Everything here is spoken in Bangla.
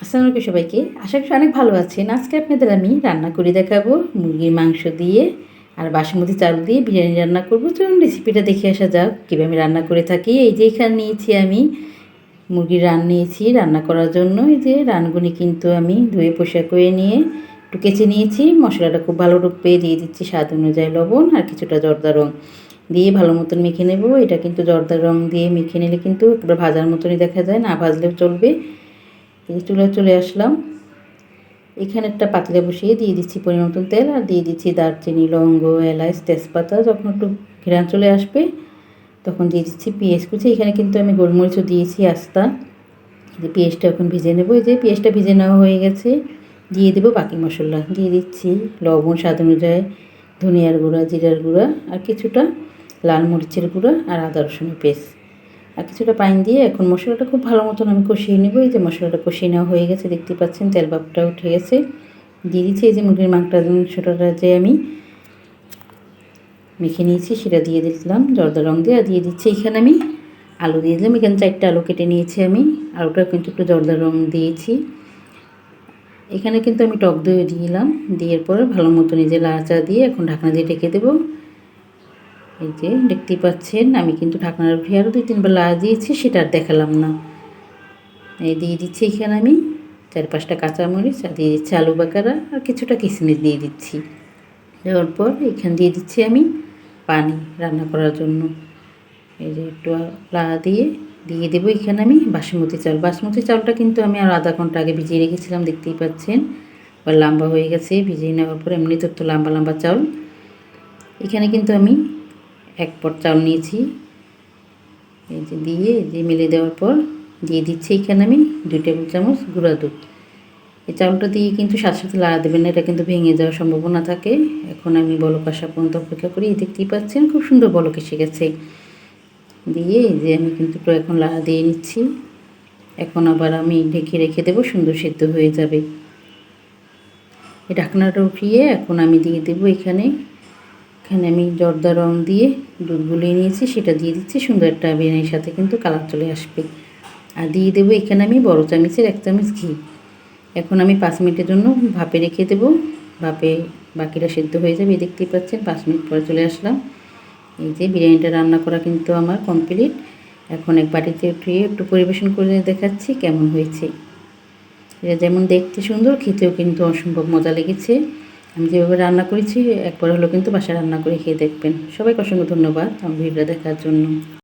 আসসালামু আলাইকুম সবাইকে। আশা করি অনেক ভালো আছেন। আজকে আপনাদের আমি রান্না করে দেখাবো মুরগির মাংস দিয়ে আর বাসমতি চাল দিয়ে বিরিয়ানি রান্না করব। চলুন রেসিপিটা দেখে আসা যাক কীভাবে আমি রান্না করে থাকি। এই যে এখানে নিয়েছি আমি মুরগির রান নিয়েছি রান্না করার জন্য। এই যে রানগুলি কিন্তু আমি ধুয়ে পোশাক করে নিয়ে একটু কেচে নিয়েছি। মশলাটা খুব ভালো রূপে দিয়ে দিচ্ছি স্বাদ অনুযায়ী লবণ আর কিছুটা জর্দা রং দিয়ে ভালো মতন মেখে নেব। এটা কিন্তু জর্দার রং দিয়ে মেখে নিলে কিন্তু একবার ভাজার মতনই দেখা যায়, না ভাজলেও চলবে। এই চুলা চলে আসলাম। এখানে একটা পাতলা বসিয়ে দিয়ে দিচ্ছি পরিমাণ তেল আর দিয়ে দিচ্ছি দারচিনি, লবঙ্গ, এলাচ, তেজপাতা। যখন একটু ঘেরান চলে আসবে, তখন দিয়ে দিচ্ছি পেঁয়াজ কুচি। এখানে কিন্তু আমি গোলমরিচও দিয়েছি, আস্তা। যে পেঁয়াজটা এখন ভেজে নেব। এই যে পেঁয়াজটা ভেজে নেওয়া হয়ে গেছে, দিয়ে দেবো বাকি মশলা। দিয়ে দিচ্ছি লবণ, স্বাদ অনুযায়ী ধনিয়ার গুঁড়া, জিরার গুঁড়া আর কিছুটা লাল মরিচের গুঁড়া আর আদা রসুনের পেস্ট। আর কিছুটা পানি দিয়ে এখন মশলাটা খুব ভালো মতন আমি কষিয়ে নেব। এই যে মশলাটা কষিয়ে নেওয়া হয়ে গেছে দেখতে পাচ্ছেন তেল বাপটা উঠে গেছে। দিয়ে দিচ্ছি এই যে মুরগির মাংসটা মাংসটা যে আমি মেখে নিয়েছি, সেটা দিয়ে দিলাম জর্দা রং দিয়ে। দিয়ে দিচ্ছি এখানে আমি আলু দিয়ে দিলাম। এখানে চারটে আলু কেটে নিয়েছি আমি। আলুটা কিন্তু একটু জর্দা রং দিয়েছি। এখানে কিন্তু আমি টক দই দিলাম। দিয়ে পরে ভালো মতো নিজে লাচা দিয়ে এখন ঢাকনা দিয়ে ঢেকে দেবো। এই যে দেখতেই পাচ্ছেন, আমি কিন্তু ঢাকনার উঠে আরও দুই তিনবার লাড়া দিয়েছি সেটা আর দেখালাম না। এই দিয়ে দিচ্ছি এখানে আমি চার পাঁচটা কাঁচামরিচ, আর দিয়ে দিচ্ছি আলু বাকারা, আর কিছুটা কিশমিশ দিয়ে দিচ্ছি। দেওয়ার পর এখানে দিয়ে দিচ্ছি আমি পানি রান্না করার জন্য। এই যে একটু লাড়া দিয়ে দিয়ে দেবো এখানে আমি বাসমতি চাল। বাসমতি চালটা কিন্তু আমি আর আধা ঘণ্টা আগে ভিজিয়ে রেখেছিলাম, দেখতেই পাচ্ছেন। বা লম্বা হয়ে গেছে, ভিজিয়ে নেওয়ার পর এমনি তো একটু লম্বা লম্বা চাল। এখানে কিন্তু আমি এক পট চাল নিয়েছি। এই যে দিয়ে যে মেলে দেওয়ার পর দিয়ে দিচ্ছি এখানে আমি দুই টেবিল চামচ গুঁড়া দুধ। এই চাউলটা দিয়ে কিন্তু সাথে সাথে লাড়া দেবেন না, এটা কিন্তু ভেঙে যাওয়ার সম্ভাবনা থাকে। এখন আমি বলক আসা পর্যন্ত অপেক্ষা করি দেখতেই পাচ্ছেন খুব সুন্দর বলক এসে গেছে। দিয়ে যে আমি কিন্তু একটু এখন লাড়া দিয়ে নিচ্ছি। এখন আবার আমি ঢেকে রেখে দেবো, সুন্দর সিদ্ধ হয়ে যাবে। এই ঢাকনাটা উঠিয়ে এখন আমি দিয়ে দেবো এখানে এখানে আমি জর্দা রং দিয়ে দুধ গুলিয়ে নিয়েছি, সেটা দিয়ে দিচ্ছি, সুন্দর একটা বিরিয়ানির সাথে কিন্তু কালার চলে আসবে। আর দিয়ে দেবো এখানে আমি বড় চামচের এক চামচ ঘি। এখন আমি পাঁচ মিনিটের জন্য ভাপে রেখে দেবো। ভাপে বাকিটা সেদ্ধ হয়ে যাবে দেখতেই পাচ্ছেন, পাঁচ মিনিট পরে চলে আসলাম। এই যে বিরিয়ানিটা রান্না করা কিন্তু আমার কমপ্লিট। এখন এক বাটিতে উঠিয়ে একটু পরিবেশন করে দেখাচ্ছি কেমন হয়েছে। এটা যেমন দেখতে সুন্দর, খেতেও কিন্তু অসম্ভব মজা লেগেছে। আমি যেভাবে রান্না করেছি, একবার হলো কিন্তু বাসায় রান্না করে খেয়ে দেখবেন। সবাইকে অসংখ্য ধন্যবাদ আমার ভিডিওটা দেখার জন্য।